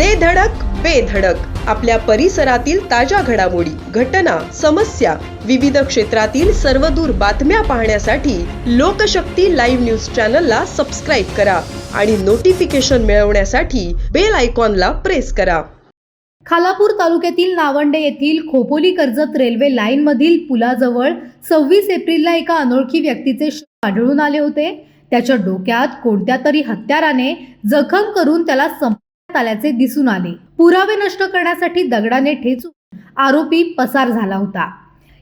दे धडक बेधडक आपल्या परिसरातील ताज्या घडामोडी घटना समस्या विविध क्षेत्रातील सर्वदूर बातम्या पाहण्यासाठी लोकशक्ती लाईव्ह न्यूज चॅनलला सबस्क्राईब करा आणि नोटिफिकेशन मिळवण्यासाठी बेल आयकॉनला प्रेस करा. खालापूर तालुक्यातील नावंडे येथील खोपोली कर्जत रेल्वे लाईन मधील पुलाजवळ सव्वीस एप्रिलला एका अनोळखी व्यक्तीचे आढळून आले होते. त्याच्या डोक्यात कोणत्या तरी हत्याराने जखम करून त्याला संपण्यात आल्याचे दिसून आले. पुरावे नष्ट करण्यासाठी दगडाने ठेचून आरोपी पसार झाला होता.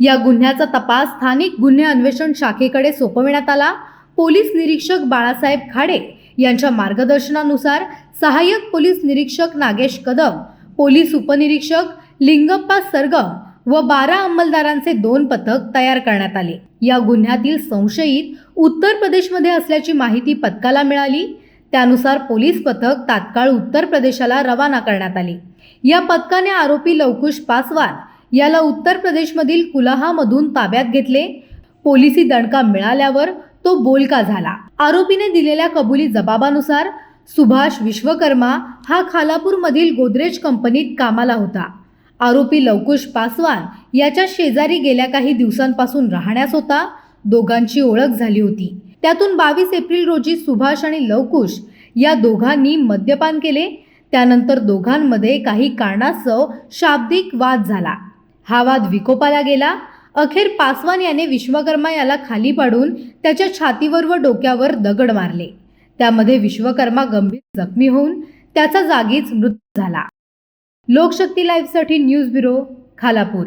या गुन्ह्याचा तपास स्थानिक गुन्हे अन्वेषण शाखेकडे सोपविण्यात आला. पोलीस निरीक्षक बाळासाहेब खाडे यांच्या मार्गदर्शनानुसार सहाय्यक पोलीस निरीक्षक नागेश कदम पोलीस उपनिरीक्षक लिंगप्पा सरगम व बारा अंमलदारांचे दोन पथक तयार करण्यात आले. या गुन्ह्यातील संशयित उत्तर प्रदेशमध्ये असल्याची माहिती पथकाला मिळाली. त्यानुसार पोलीस पथक तात्काळ उत्तर प्रदेशाला रवाना करण्यात आले. या पथकाने आरोपी लवकुश पासवान याला उत्तर प्रदेशमधील कुलाहामधून ताब्यात घेतले. पोलिसी दणका मिळाल्यावर तो बोलका झाला. आरोपीने दिलेल्या कबुली जबाबानुसार सुभाष विश्वकर्मा हा खालापूरमधील गोदरेज कंपनीत कामाला होता. आरोपी लवकुश पासवान याच्या शेजारी गेल्या काही दिवसांपासून राहण्यास होता. दोघांची ओळख झाली होती. त्यातून बावीस एप्रिल रोजी सुभाष आणि लवकुश या दोघांनी मद्यपान केले. त्यानंतर दोघांमध्ये काही कारणास्तव शाब्दिक वाद झाला. हा वाद विकोपाला गेला. अखेर पासवान याने विश्वकर्मा याला खाली पाडून त्याच्या छातीवर व डोक्यावर दगड मारले. त्यामध्ये विश्वकर्मा गंभीर जखमी होऊन त्याचा जागीच मृत्यू झाला. लोकशक्ती लाईव्हसाठी न्यूज ब्युरो खालापूर.